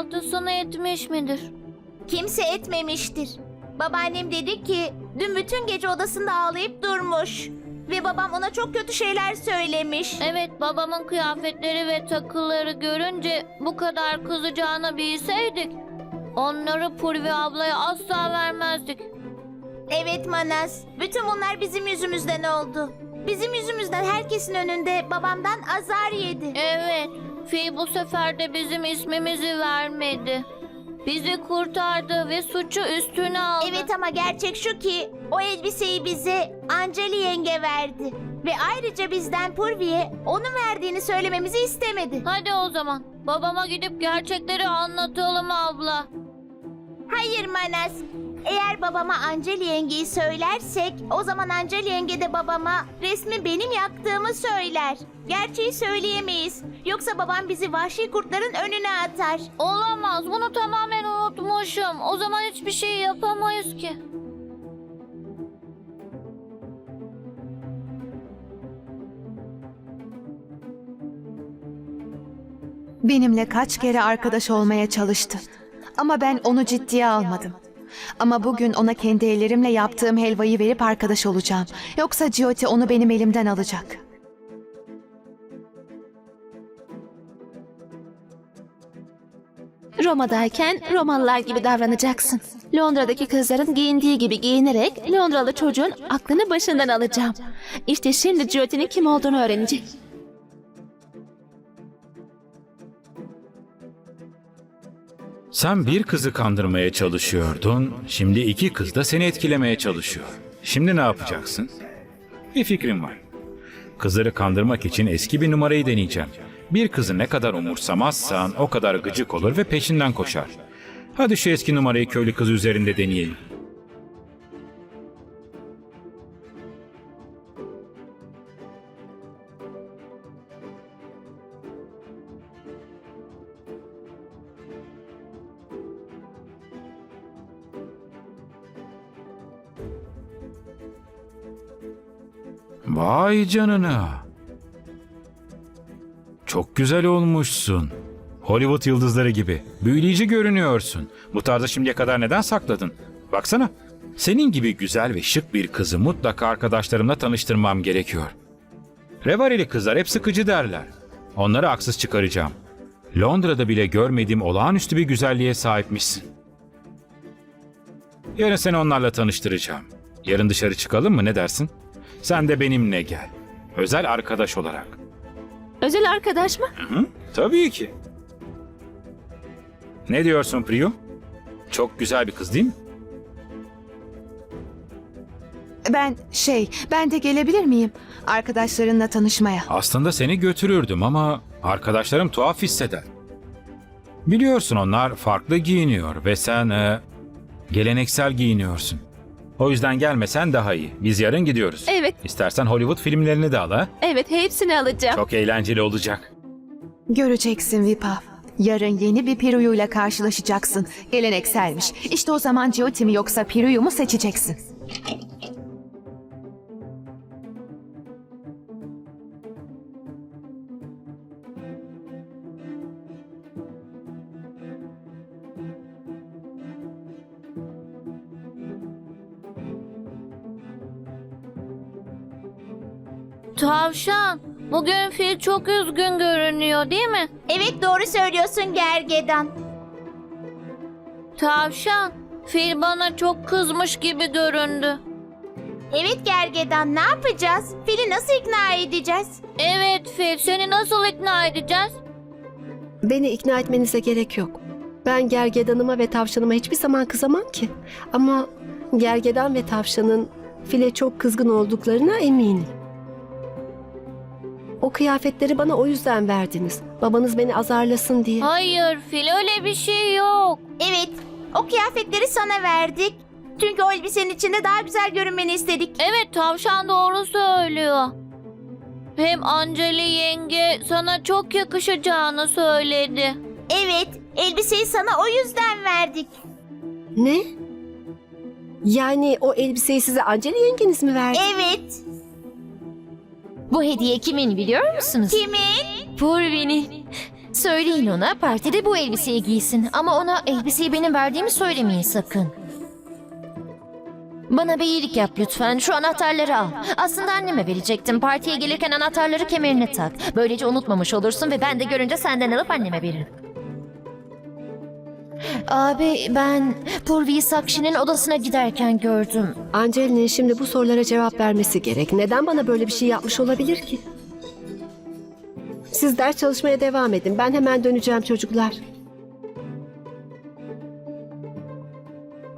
kahvaltısını etmiş midir? Kimse etmemiştir. Babaannem dedi ki dün bütün gece odasında ağlayıp durmuş. Ve babam ona çok kötü şeyler söylemiş. Evet babamın kıyafetleri ve takıları görünce bu kadar kızacağını bilseydik onları Purvi ablaya asla vermezdik. Evet Manas. Bütün bunlar bizim yüzümüzden oldu. Bizim yüzümüzden herkesin önünde babamdan azar yedi. Evet, Fil bu sefer de bizim ismimizi vermedi. Bizi kurtardı ve suçu üstüne aldı. Evet ama gerçek şu ki o elbiseyi bize Anceli yenge verdi. Ve ayrıca bizden Purvi'ye onun verdiğini söylememizi istemedi. Hadi o zaman babama gidip gerçekleri anlatalım abla. Hayır Manas. Eğer babama Anceli yengeyi söylersek o zaman Anceli yenge de babama resmi benim yaktığımı söyler. Gerçeği söyleyemeyiz. Yoksa babam bizi vahşi kurtların önüne atar. Olamaz, bunu tamamen unutmuşum. O zaman hiçbir şey yapamayız ki. Benimle kaç kere arkadaş olmaya çalıştı. Ama ben onu ciddiye almadım. Ama bugün ona kendi ellerimle yaptığım helvayı verip arkadaş olacağım. Yoksa Jyoti onu benim elimden alacak. Roma'dayken Romalılar gibi davranacaksın. Londra'daki kızların giyindiği gibi giyinerek Londralı çocuğun aklını başından alacağım. İşte şimdi Jyoti'nin kim olduğunu öğrenecek. Sen bir kızı kandırmaya çalışıyordun, şimdi iki kız da seni etkilemeye çalışıyor. Şimdi ne yapacaksın? Bir fikrim var. Kızları kandırmak için eski bir numarayı deneyeceğim. Bir kızı ne kadar umursamazsan o kadar gıcık olur ve peşinden koşar. Hadi şu eski numarayı köylü kız üzerinde deneyelim. Vay canına. Çok güzel olmuşsun. Hollywood yıldızları gibi. Büyüleyici görünüyorsun. Bu tarzı şimdiye kadar neden sakladın? Baksana. Senin gibi güzel ve şık bir kızı mutlaka arkadaşlarımla tanıştırmam gerekiyor. Revareli kızlar hep sıkıcı derler. Onları haksız çıkaracağım. Londra'da bile görmediğim olağanüstü bir güzelliğe sahipmişsin. Yarın seni onlarla tanıştıracağım. Yarın dışarı çıkalım mı ne dersin? Sen de benimle gel. Özel arkadaş olarak. Özel arkadaş mı? Hı? Tabii ki. Ne diyorsun Priyo? Çok güzel bir kız değil mi? Ben şey, ben de gelebilir miyim? Arkadaşlarınla tanışmaya. Aslında seni götürürdüm ama arkadaşlarım tuhaf hisseder. Biliyorsun onlar farklı giyiniyor ve sen e, geleneksel giyiniyorsun. O yüzden gelmesen daha iyi. Biz yarın gidiyoruz. Evet, İstersen Hollywood filmlerini de al ha. evet hepsini alacağım. Çok eğlenceli olacak. Göreceksin Vipav. Yarın yeni bir Piruyu'yla karşılaşacaksın. Gelenekselmiş. İşte o zaman Jyoti mi yoksa Piruyu mu seçeceksin. Tavşan, bugün Fil çok üzgün görünüyor değil mi? Evet doğru söylüyorsun Gergedan. Tavşan, Fil bana çok kızmış gibi göründü. Evet Gergedan ne yapacağız? Fili nasıl ikna edeceğiz? Evet Fil, seni nasıl ikna edeceğiz? Beni ikna etmenize gerek yok. Ben gergedanıma ve tavşanıma hiçbir zaman kızamam ki. Ama gergedan ve tavşanın file çok kızgın olduklarına eminim. O kıyafetleri bana o yüzden verdiniz. Babanız beni azarlasın diye. Hayır Fil, öyle bir şey yok. Evet o kıyafetleri sana verdik. Çünkü o elbisenin içinde daha güzel görünmeni istedik. Evet, tavşan doğru söylüyor. Hem Anceli yenge sana çok yakışacağını söyledi. Evet elbiseyi sana o yüzden verdik. Ne? Yani o elbiseyi size Anceli yengeniz mi verdi? Evet. Bu hediye kimin biliyor musunuz? Kimin? Purvi'nin. Söyleyin ona partide bu elbiseyi giysin ama ona elbiseyi benim verdiğimi söylemeyin sakın. Bana bir iyilik yap lütfen. Şu anahtarları al. Aslında anneme verecektim. Partiye gelirken anahtarları kemerine tak. Böylece unutmamış olursun ve ben de görünce senden alıp anneme veririm. Abi ben Purvi Sakşi'nin odasına giderken gördüm. Angel'in şimdi bu sorulara cevap vermesi gerek. Neden bana böyle bir şey yapmış olabilir ki? Siz ders çalışmaya devam edin. Ben hemen döneceğim çocuklar.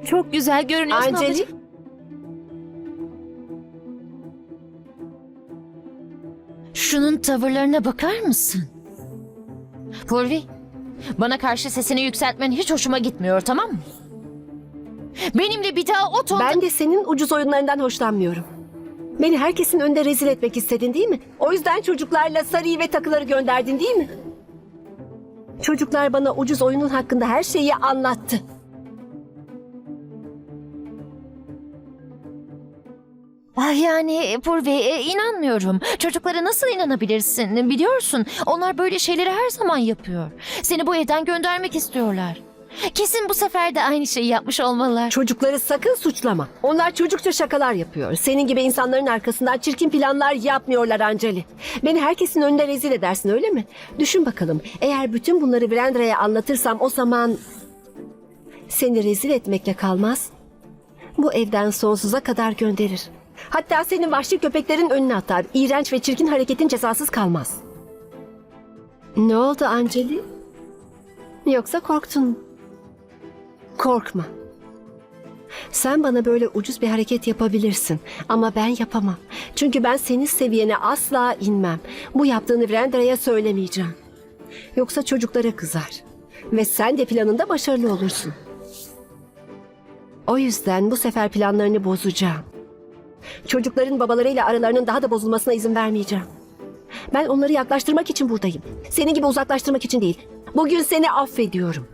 Çok güzel görünüyorsun Anceli, ablacığım. Şunun tavırlarına bakar mısın? Purvi, bana karşı sesini yükseltmen hiç hoşuma gitmiyor tamam mı? Benimle bir daha o tonda... ben de senin ucuz oyunlarından hoşlanmıyorum. Beni herkesin önünde rezil etmek istedin değil mi? O yüzden çocuklarla sarıyı ve takıları gönderdin değil mi? Çocuklar bana ucuz oyunun hakkında her şeyi anlattı. Yani Purvi e, inanmıyorum. Çocuklara nasıl inanabilirsin? Biliyorsun onlar böyle şeyleri her zaman yapıyor. Seni bu evden göndermek istiyorlar. Kesin bu sefer de aynı şeyi yapmış olmalılar. Çocukları sakın suçlama. Onlar çocukça şakalar yapıyor. Senin gibi insanların arkasından çirkin planlar yapmıyorlar Anceli. Beni herkesin önünde rezil edersin öyle mi? Düşün bakalım. Eğer bütün bunları Virendra'ya anlatırsam o zaman... Seni rezil etmekle kalmaz. Bu evden sonsuza kadar gönderir. Hatta senin vahşi köpeklerin önüne atar. İğrenç ve çirkin hareketin cezasız kalmaz. Ne oldu Anceli? Yoksa korktun? Korkma. Sen bana böyle ucuz bir hareket yapabilirsin ama ben yapamam. Çünkü ben senin seviyene asla inmem. Bu yaptığını Brendra'ya söylemeyeceğim. Yoksa çocuklara kızar. Ve sen de planında başarılı olursun. O yüzden bu sefer planlarını bozacağım. Çocukların babalarıyla aralarının daha da bozulmasına izin vermeyeceğim. Ben onları yaklaştırmak için buradayım. Senin gibi uzaklaştırmak için değil. Bugün seni affediyorum.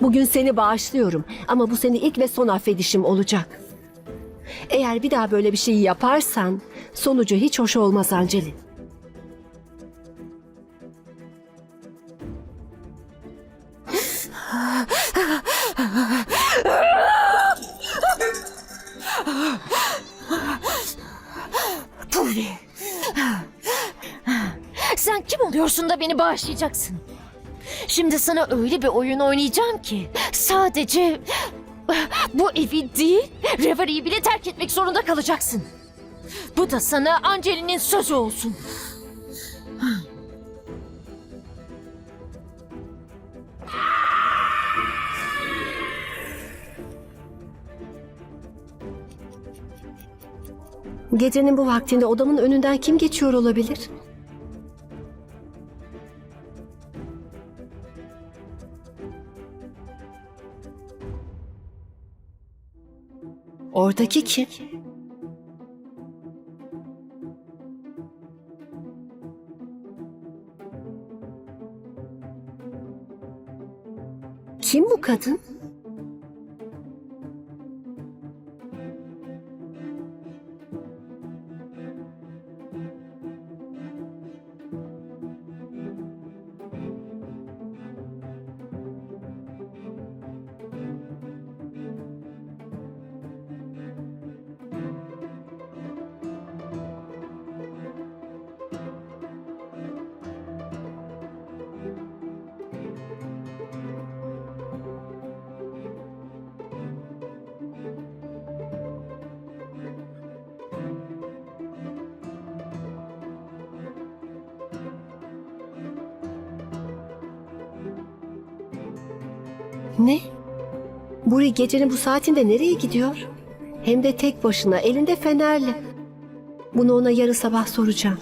Bugün seni bağışlıyorum ama bu seni ilk ve son affedişim olacak. Eğer bir daha böyle bir şey yaparsan sonucu hiç hoş olmaz Anceli. Purvi. Sen kim oluyorsun da beni bağışlayacaksın? Şimdi sana öyle bir oyun oynayacağım ki sadece bu evi değil, Revari'yi bile terk etmek zorunda kalacaksın. Bu da sana Angeli'nin sözü olsun. Gecenin bu vaktinde odamın önünden kim geçiyor olabilir? Oradaki kim? Kim bu kadın? Ne? Buri gecenin bu saatinde nereye gidiyor? Hem de tek başına, elinde fenerle. Bunu ona yarın sabah soracağım.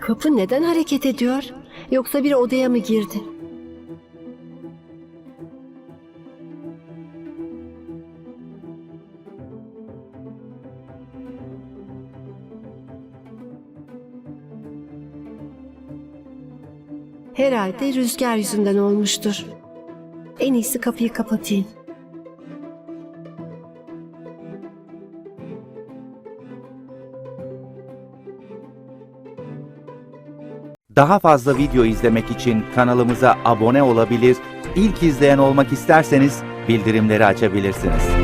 Kapı neden hareket ediyor? Yoksa bir odaya mı girdi? Herhalde rüzgar yüzünden olmuştur. En iyisi kapıyı kapatayım. Daha fazla video izlemek için kanalımıza abone olabilir, ilk izleyen olmak isterseniz bildirimleri açabilirsiniz.